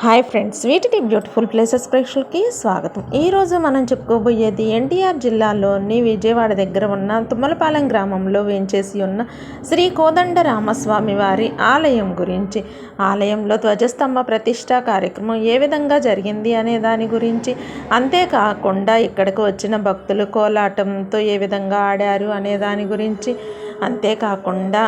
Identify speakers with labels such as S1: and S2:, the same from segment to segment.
S1: Hi friends వీటిని beautiful places ప్రేక్షకులకి స్వాగతం. ఈరోజు మనం చెప్పుకోబోయేది ఎన్టీఆర్ జిల్లాలోని విజయవాడ దగ్గర ఉన్న తుమ్మలపాలెం గ్రామంలో వేంచేసి ఉన్న శ్రీ కోదండ రామస్వామి వారి ఆలయం గురించి. ఆలయంలో ధ్వజస్తంభ ప్రతిష్ట కార్యక్రమం ఏ విధంగా జరిగింది అనే దాని గురించి. అంతేకాకుండా ఇక్కడికి వచ్చిన భక్తులు కోలాటంతో ఏ విధంగా ఆడారు అనే దాని గురించి. అంతేకాకుండా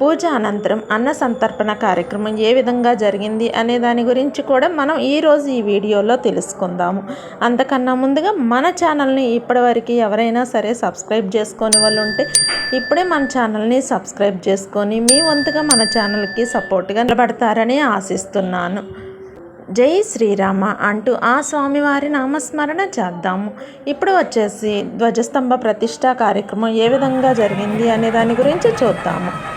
S1: పూజ అనంతరం అన్న సంతర్పణ కార్యక్రమం ఏ విధంగా జరిగింది అనే దాని గురించి కూడా మనం ఈరోజు ఈ వీడియోలో తెలుసుకుందాము. అంతకన్నా ముందుగా మన ఛానల్ని ఇప్పటివరకు ఎవరైనా సరే సబ్స్క్రైబ్ చేసుకొని వాళ్ళు ఉంటే ఇప్పుడే మన ఛానల్ని సబ్స్క్రైబ్ చేసుకొని మీ వంతుగా మన ఛానల్కి సపోర్ట్గా నిలబడతారని ఆశిస్తున్నాను. జై శ్రీరామ అంటూ ఆ స్వామివారి నామస్మరణ చేద్దాము. ఇప్పుడు వచ్చేసి ధ్వజస్తంభ ప్రతిష్ట కార్యక్రమం ఏ విధంగా జరిగింది అనే దాని గురించి చూద్దాము.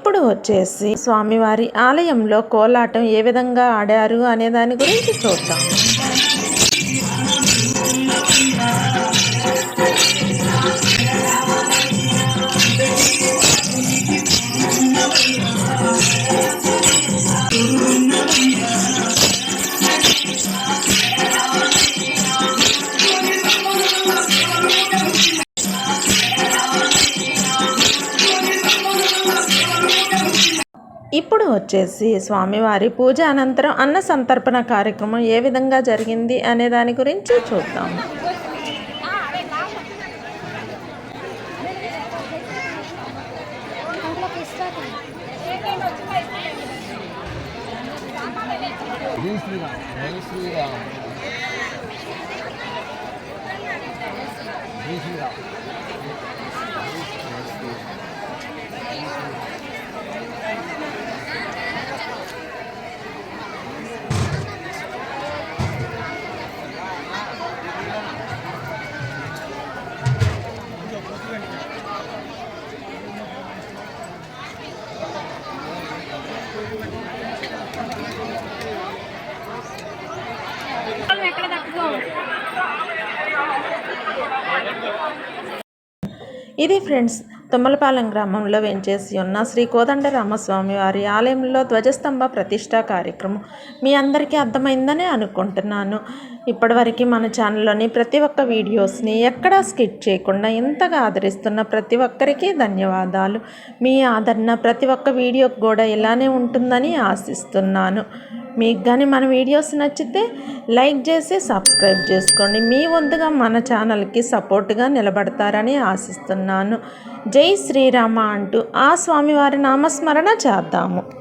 S1: ఇప్పుడు వచ్చేసి స్వామివారి ఆలయంలో కోలాటం ఏ విధంగా ఆడారు అనే దాని గురించి చూద్దాం. వచ్చేసి స్వామివారి పూజ అనంతరం అన్న సంతర్పణ కార్యక్రమం ఏ విధంగా జరిగింది అనే దాని గురించి చూద్దాం.
S2: శ్రీరామ్ శ్రీరామ్. మనం ఎక్కడ జై
S1: ఇది ఫ్రెండ్స్ తుమ్మలపాలెం గ్రామంలో వెంచేసి ఉన్న శ్రీ కోదండ రామస్వామి వారి ఆలయంలో ధ్వజస్తంభ ప్రతిష్టా కార్యక్రమం మీ అందరికీ అర్థమైందని అనుకుంటున్నాను. ఇప్పటివరకు మన ఛానల్లోని ప్రతి ఒక్క వీడియోస్ని ఎక్కడా స్కిప్ చేయకుండా ఇంతగా ఆదరిస్తున్న ప్రతి ఒక్కరికి ధన్యవాదాలు. మీ ఆదరణ ప్రతి ఒక్క వీడియోకి కూడా ఇలానే ఉంటుందని ఆశిస్తున్నాను. మీకు కానీ మన వీడియోస్ నచ్చితే లైక్ చేసి సబ్స్క్రైబ్ చేసుకోండి. మీ వంతుగా మన ఛానల్కి సపోర్ట్గా నిలబడతారని ఆశిస్తున్నాను. జై శ్రీరామ అంటూ ఆ స్వామివారి నామస్మరణ చేద్దాము.